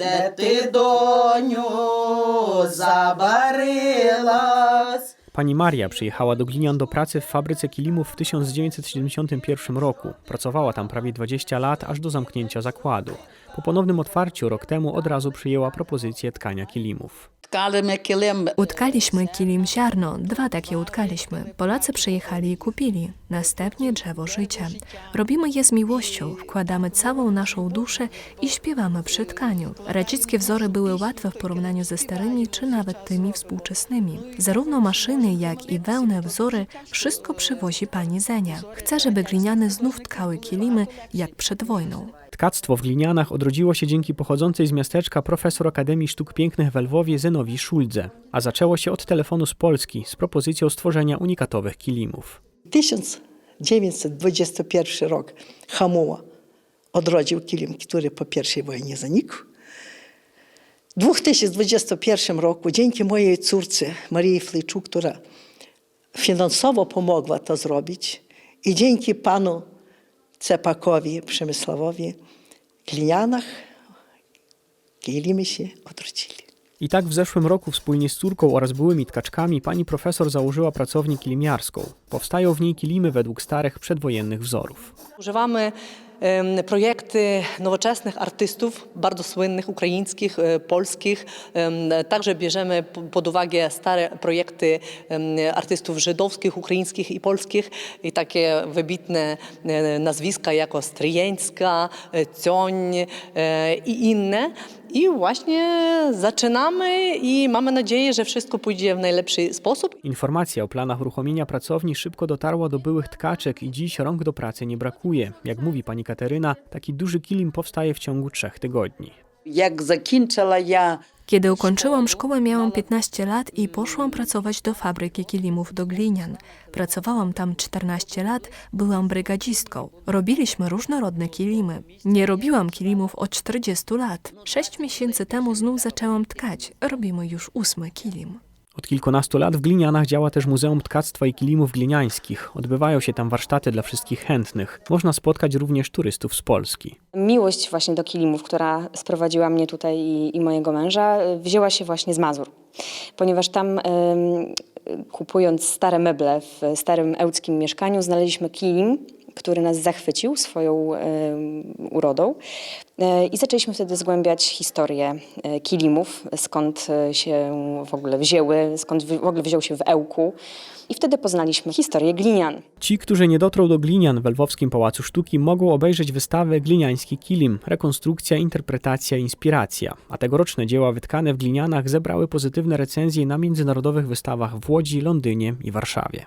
де ти доню забарилась. Pani Maria przyjechała do Glinian do pracy w fabryce kilimów w 1971 roku. Pracowała tam prawie 20 lat, aż do zamknięcia zakładu. Po ponownym otwarciu rok temu od razu przyjęła propozycję tkania kilimów. Ткали ми килим Utkaliśmy kilim ziarno, dwa takie utkaliśmy. Polacy przyjechali i kupili. Następnie drzewo życia. Robimy je z miłością, wkładamy całą naszą duszę i śpiewamy przy tkaniu. Radzickie wzory były łatwe w porównaniu ze starymi czy nawet tymi współczesnymi. Zarówno maszyny, jak i wełnę wzory, wszystko przywozi pani Zenia. Chce, żeby gliniane znów tkały kilimy, jak przed wojną. Tkactwo w Glinianach odrodziło się dzięki pochodzącej z miasteczka profesor Akademii Sztuk Pięknych w Lwowie Zenowi Szuldze, a zaczęło się od telefonu z Polski z propozycją stworzenia unikatowych kilimów. 1921 rok Hamuła odrodził kilim, który po I wojnie zanikł. W 2021 roku dzięki mojej córce Marii Flejczuk, która finansowo pomogła to zrobić i dzięki panu Cepakowi Przemysławowi w Glinianach kilimy się odrodzili. I tak w zeszłym roku wspólnie z córką oraz byłymi tkaczkami pani profesor założyła pracownię kilimiarską. Powstają w niej kilimy według starych przedwojennych wzorów. Używamy projekty nowoczesnych artystów, bardzo słynnych, ukraińskich, e, polskich. Także bierzemy pod uwagę stare projekty artystów żydowskich, ukraińskich i polskich i takie wybitne e, nazwiska jak Stryjeńska, e, Cioń e, i inne. I właśnie zaczynamy i mamy nadzieję, że wszystko pójdzie w najlepszy sposób. Informacja o planach uruchomienia pracowni szybko dotarła do byłych tkaczek i dziś rąk do pracy nie brakuje. Jak mówi pani Kateryna, taki duży kilim powstaje w ciągu trzech tygodni. Jak zakończyła ja kiedy ukończyłam szkołę, miałam 15 lat i poszłam pracować do fabryki kilimów do glinian. Pracowałam tam 14 lat, byłam brygadzistką. Robiliśmy różnorodne kilimy. Nie robiłam kilimów od 40 lat. Sześć miesięcy temu znów zaczęłam tkać. Robimy już ósmy kilim. Od kilkunastu lat w Glinianach działa też Muzeum Tkactwa i Kilimów Gliniańskich. Odbywają się tam warsztaty dla wszystkich chętnych. Można spotkać również turystów z Polski. Miłość właśnie do kilimów, która sprowadziła mnie tutaj i, i mojego męża, wzięła się właśnie z Mazur. Ponieważ tam kupując stare meble w starym ełckim mieszkaniu, znaleźliśmy kilim, który nas zachwycił swoją urodą. Y, I zaczęliśmy wtedy zgłębiać historię y, kilimów, skąd y, się w ogóle wzięły, skąd w ogóle wziął się w Ełku. I wtedy poznaliśmy historię glinian. Ci, którzy nie dotrą do Glinian w Lwowskim Pałacu Sztuki, mogą obejrzeć wystawę Gliniański Kilim rekonstrukcja, interpretacja, inspiracja. A tegoroczne dzieła wytkane w Glinianach zebrały pozytywne recenzje na międzynarodowych wystawach w Łodzi, Londynie i Warszawie.